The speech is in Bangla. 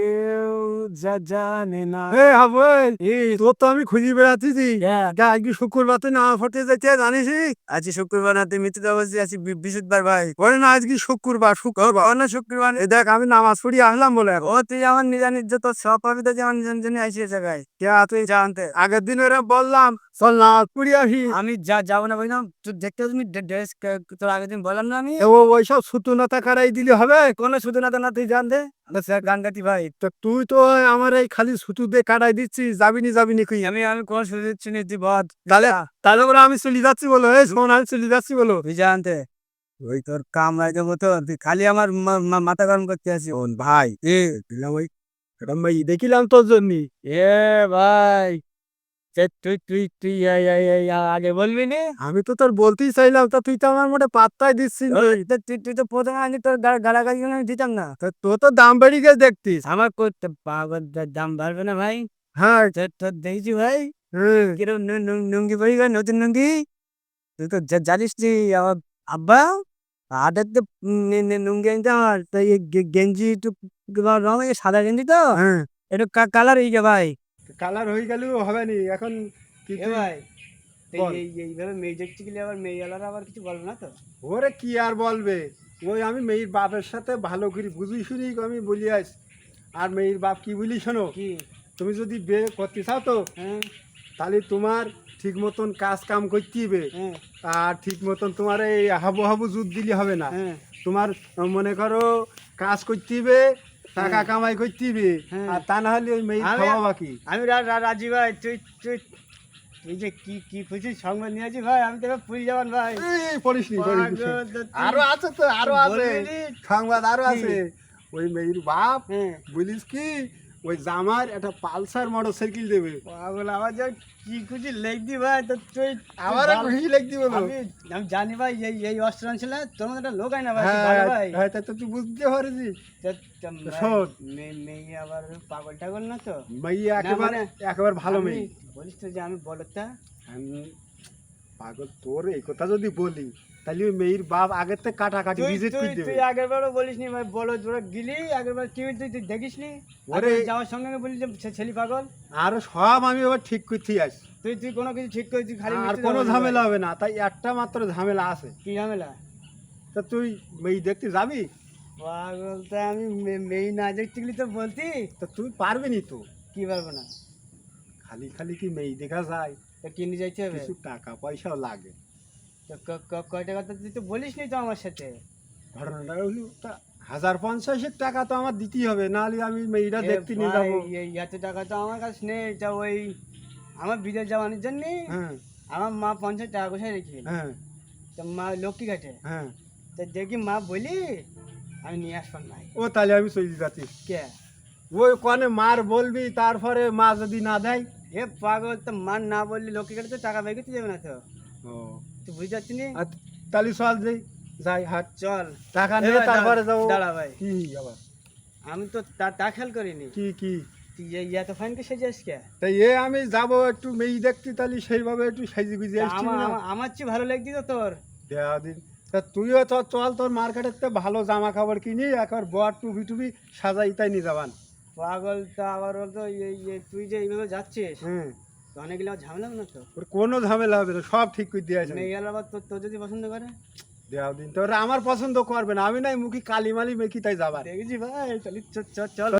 কেউ যা জানে না। এ হাবুল এই তোর তো আমি খুঁজে। আজকে শুক্রবার তুই জানিস আজকে শুক্রবার না তুই মৃত্যু বৃহস্পতিবার ভাই। ওরে না আজকে শুক্রবার শুক্রবার। অন্য শুক্রবার? এ দেখ আমি নামাজ পড়ি আসলাম বলে। ও তুই আমার নিজানি যত সব পাবি তো যেমন জন্য আইসি জায়গায় কে তুই জানতে। আগের দিন ওরা বললাম চল নামাজ পড়ি আসি। আমি যা যাব না বললাম তুই দেখতে তুমি ড্রেস তোর আগের দিন বললাম না আমি? ও ওইসব সুতুনাতা কারাই দিলে হবে? কোনো না না তুই জানতে। স্যার গান গাতি ভাই। তো তুই তো আমার এই খালি সুতু দিয়ে কাটাই দিচ্ছিস যাবিনি যাবিনি কই? আমি আমি কোন শুধু দিচ্ছি না বল। বদ তাহলে তাহলে বলে আমি চলে যাচ্ছি বলো এই শোন আমি চলে যাচ্ছি বলো। তুই আনতে। ওই তোর কাম রাই দেবো তো তুই খালি আমার মাথা গরম করতে আসি ভাই এ দিলাম ওই ভাই দেখিলাম তোর জন্য। এ ভাই। তুই তুই তুই আগে বলবি নি? আমি তো তোর বলতেই চাইলাম তা তুই তো আমার মোটে পাত্তাই দিচ্ছিস তুই তুই তো প্রথমে আনি তোর গালাগালি আমি দিতাম না। তা তোর তো দাম বেড়ে গেছে দেখতিস। আমার করতে দাম বাড়বে না ভাই? হ্যাঁ। তোর দেখছি ভাই? হ্যাঁ। কিরম নু- নু- লুঙ্গি পরি গেল নতুন লুঙ্গি তুই তো জানিস তুই আমার আব্বা? আদের তো নে- নে- লুঙ্গি আনতে আমার তো এই গেঞ্জি একটু রং এই সাদা গেঞ্জি তো? হ্যাঁ। একটু কালার হয়ে গে ভাই। কালার হয়ে গেলেও হবে নি এখন কি এ ভাই বল। এই এইভাবে মেয়ে দেখতে গেলে আবার মেয়েওয়ালারা আবার কিছু বলবে না তো? ওরে কি আর বলবে? ওই আমি মেয়ের বাপের সাথে ভালো করে বুঝি শুনি আমি বলি আস আর মেয়ের বাপ কি বলি শোনো? কি? তুমি যদি বিয়ে করতে চাও তো হ্যাঁ। তাহলে তোমার ঠিক মতন কাজ কাম করতে হবে। হ্যাঁ। আর ঠিক মতন তোমার এই হাবু হাবু জুত দিলে হবে না। হ্যাঁ। তোমার আহ, মনে করো কাজ করতে হবে টাকা কামাই করতে হ্যাঁ। আর তা না হলে ওই মেয়ে খাওয়া বাকি। আমি রাজি ভাই তুই তুই যে কি কি খুশি সংবাদ নিয়ে আছিস ভাই? আমি তো এবার যাবান ভাই। পড়িস নি, আরও আছে তো আরও আছে। সংবাদ আরও আছে। ওই মেয়ের বাপ হ্যাঁ। বলিস কি? ওই জামার একটা পালসার মোটর সাইকেল দেবে। পাগল আমার যে কি খুশি লেগদি ভাই তো তুই আমার খুশি লাগতে বলো। আমি আমি জানি ভাই এই এই অস্ত্র ছিল তোর মধ্যে একটা লোক আয় না ভাই হ্যাঁ ভাই। হ্যাঁ, তা তো তুই বুঝতে পারছি। মেয়ে আবার পাগল টাগল না তো? মেয়ে একেবারে মানে একেবারে ভালো মেয়ে। বলিস তো যে আমি বলতা আমি পাগল তোর এই কথা যদি বলি তাহলে ওই মেয়ের বাপ আগের থেকে কাটাকাটি ভিজিট করে দেবে। তুই আগের বারও বলিস নি ভাই বলো তোরা গিলি আগের বার টিভি তুই তুই দেখিস নি ওরে- যাওয়ার সঙ্গে বলি যে ছেলে পাগল। আর সব আমি এবার ঠিক করতে আস তুই তুই কোনো কিছু ঠিক করে তুই খালি আর কোনো ঝামেলা হবে না তাই একটা মাত্র ঝামেলা আছে। কি ঝামেলা? তা তুই মেয়ে দেখতে যাবি? পাগল তা আমি মেয়ে না দেখতে গেলি তো বলতি। তা তুই পারবি নি তো? কি পারব না? খালি খালি কি মেয়ে দেখা যায়? তো কিনে যাইতে হবে? কিছু টাকা পয়সাও লাগে। তো ক- ক- কয় টাকা? তো তুই তো বলিস নি তো আমার সাথে। ঘটনাটা হলো তা হাজার পঞ্চাশেক টাকা তো আমার দিতেই হবে নাহলে আমি মেয়েটা দেখতে নিয়ে যাব। এত টাকা তো আমার কাছে নেই তা ওই আমার বিদেশ যাওয়ানোর জন্য হ্যাঁ। আমার মা পঞ্চাশ টাকা কোথায় রেখে হ্যাঁ। তো মা লক্ষ্মী ঘাটে? হ্যাঁ। তা দেখি মা বলি আমি নিয়ে আসবার নাই ও তাহলে আমি চলে যাচ্ছি কে? ওই কনে মার বলবি তারপরে মা যদি না দেয় এ পাগল তো মান না বললি ঘাটে তো টাকা যাবে না তো। ও। তুই বুঝতে নি? আর চল যাই যাই হাট। চল। টাকা নিয়ে তারপরে দাঁড়া- যাব। দাঁড়া ভাই। কি আবার? আমি তো তা খেয়াল করিনি। কি কি? ফাইনকে সেজে তাই এ আমি যাব একটু মেয়ে দেখতে তাহলে সেইভাবে একটু সাইজে গুজে আসছি আমার চেয়ে ভালো লাগতি তো তোর। দিন। তা তুইও তো চল তোর মার্কেটের ভালো জামা কাপড় কিনি একবার বর টুপি টুপি সাজাই তাই নিয়ে যাবান। পাগল তা আবার ওর তো এই এই- তুই যে এইভাবে যাচ্ছিস হুম তো অনেকগুলো ঝামেলা না তো? ওর কোনো ঝামেলা হবে না সব ঠিক করে দিয়ে আছে মেয়ে গেল আবার তোর তোর যদি পছন্দ করে। দেওয়া দিন। তোর আমার পছন্দ করবে না আমি নাই মুখে কালিমালি মেখি তাই যাবার। দেখেছি ভাই চল চ- চ- চল।